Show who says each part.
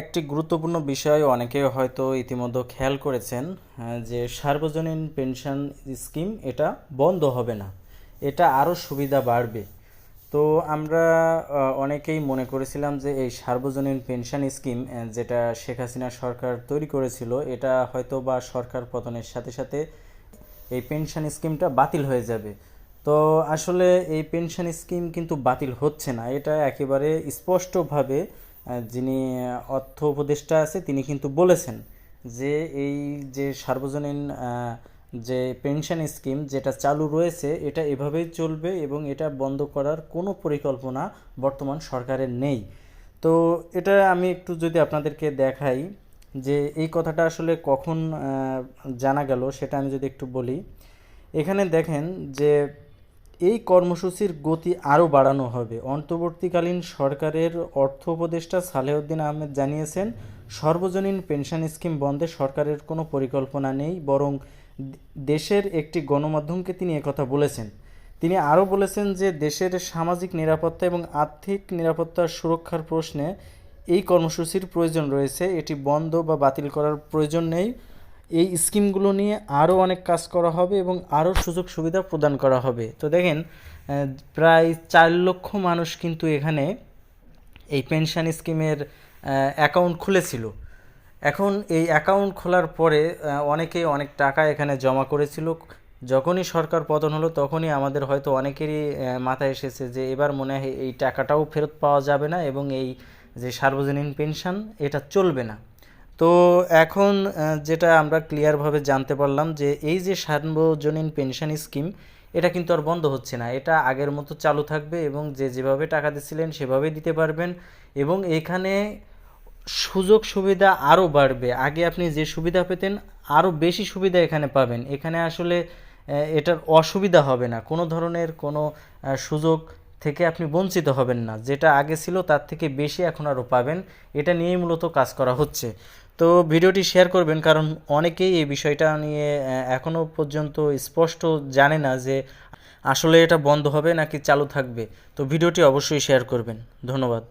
Speaker 1: একটি গুরুত্বপূর্ণ বিষয় অনেকে হয়তো ইতিমধ্যে খেয়াল করেছেন যে সার্বজনীন পেনশন স্কিম এটা বন্ধ হবে না। এটা আরও সুবিধা বাড়বে। তো আমরা অনেকেই মনে করেছিলাম যে এই সার্বজনীন পেনশন স্কিম যেটা শেখ হাসিনা সরকার তৈরি করেছিল, এটা হয়তো বা সরকার পতনের সাথে সাথে এই পেনশন স্কিমটা বাতিল হয়ে যাবে। তো আসলে এই পেনশন স্কিম কিন্তু বাতিল হচ্ছে না। এটা একেবারে স্পষ্টভাবে যিনি অর্থ উপদেষ্টা আছে, তিনি কিন্তু বলেছেন যে এই যে সার্বজনীন যে পেনশন স্কিম যেটা চালু রয়েছে, এটা এভাবেই চলবে এবং এটা বন্ধ করার কোনো পরিকল্পনা বর্তমান সরকারের নেই। তো এটা আমি একটু যদি আপনাদেরকে দেখাই যে এই কথাটা আসলে কখন জানা গেল, সেটা আমি যদি একটু বলি। এখানে দেখেন যে এই কর্মসূচির গতি আরও বাড়ানো হবে। অন্তর্বর্তীকালীন সরকারের অর্থ উপদেষ্টা সালেউদ্দিন আহমেদ জানিয়েছেন, সর্বজনীন পেনশন স্কিম বন্ধে সরকারের কোনো পরিকল্পনা নেই, বরং দেশের একটি গণমাধ্যমকে তিনি একথা বলেছেন। তিনি আরও বলেছেন যে দেশের সামাজিক নিরাপত্তা এবং আর্থিক নিরাপত্তার সুরক্ষার প্রশ্নে এই কর্মসূচির প্রয়োজন রয়েছে। এটি বন্ধ বা বাতিল করার প্রয়োজন নেই। এই স্কিমগুলো নিয়ে আরও অনেক কাজ করা হবে এবং আরও সুযোগ সুবিধা প্রদান করা হবে। তো দেখেন প্রায় চার লক্ষ মানুষ কিন্তু এখানে এই পেনশন স্কিমের অ্যাকাউন্ট খুলেছিল। এখন এই অ্যাকাউন্ট খোলার পরে আহ, অনেকেই অনেক টাকা এখানে জমা করেছিল। যখনই সরকার পতন হলো তখনই আমাদের হয়তো অনেকেরই মাথায় এসেছে যে এবার মনে হয় এই টাকাটাও ফেরত পাওয়া যাবে না এবং এই যে সার্বজনীন পেনশন এটা চলবে না। তো এখন যেটা আমরা ক্লিয়ারভাবে জানতে পারলাম যে এই যে সার্বজনীন পেনশন স্কিম এটা কিন্তু আর বন্ধ হচ্ছে না। এটা আগের মতো চালু থাকবে এবং যে যেভাবে টাকা দিচ্ছিলেন সেভাবেই দিতে পারবেন এবং এখানে সুযোগ সুবিধা আরও বাড়বে। আগে আপনি যে সুবিধা পেতেন, আরও বেশি সুবিধা এখানে পাবেন। এখানে আসলে এটার অসুবিধা হবে না। কোনো ধরনের কোনো সুযোগ থেকে আপনি বঞ্চিত হবেন না। যেটা আগে ছিল, তার থেকে বেশি এখন আরও পাবেন। এটা নিয়েই মূলত কাজ করা হচ্ছে। তো ভিডিওটি শেয়ার করবেন, কারণ অনেকেই এই বিষয়টা নিয়ে এখনও পর্যন্ত স্পষ্ট জানে না যে আসলে এটা বন্ধ হবে নাকি চালু থাকবে। তো ভিডিওটি অবশ্যই শেয়ার করবেন। ধন্যবাদ।